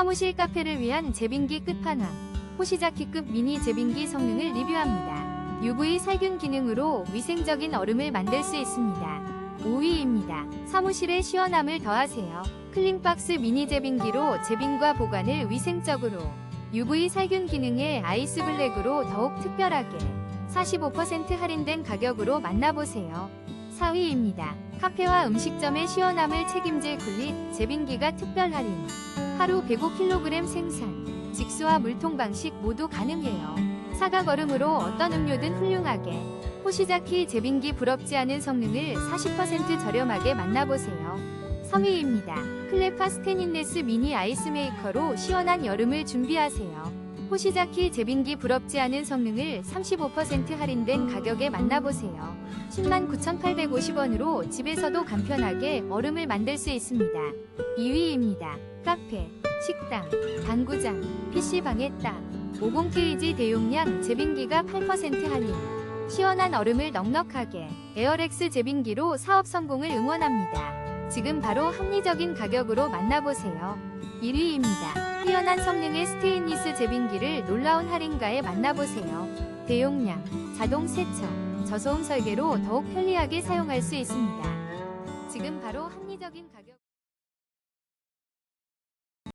사무실 카페를 위한 제빙기 끝판왕. 호시자키급 미니 제빙기 성능을 리뷰합니다. UV 살균 기능으로 위생적인 얼음을 만들 수 있습니다. 5위입니다. 사무실의 시원함을 더하세요. 클린박스 미니 제빙기로 제빙과 보관을 위생적으로 UV 살균 기능의 아이스 블랙으로 더욱 특별하게 45% 할인된 가격으로 만나보세요. 4위입니다. 카페와 음식점의 시원함을 책임질 굴릿 제빙기가 특별 할인. 하루 105kg 생산. 직수와 물통 방식 모두 가능해요. 사각 얼음으로 어떤 음료든 훌륭하게. 호시자키 제빙기 부럽지 않은 성능을 40% 저렴하게 만나보세요. 3위입니다. 클레파 스테인리스 미니 아이스 메이커로 시원한 여름을 준비하세요. 호시자키 제빙기 부럽지 않은 성능을 35% 할인된 가격에 만나보세요. 109,850원으로 집에서도 간편하게 얼음을 만들 수 있습니다. 2위입니다. 카페, 식당, 당구장, PC방에 딱 50kg 대용량 제빙기가 8% 할인. 시원한 얼음을 넉넉하게 에어렉스 제빙기로 사업 성공을 응원합니다. 지금 바로 합리적인 가격으로 만나보세요. 1위입니다. 뛰어난 성능의 스테인리스 제빙기를 놀라운 할인가에 만나보세요. 대용량, 자동 세척, 저소음 설계로 더욱 편리하게 사용할 수 있습니다. 지금 바로 합리적인 가격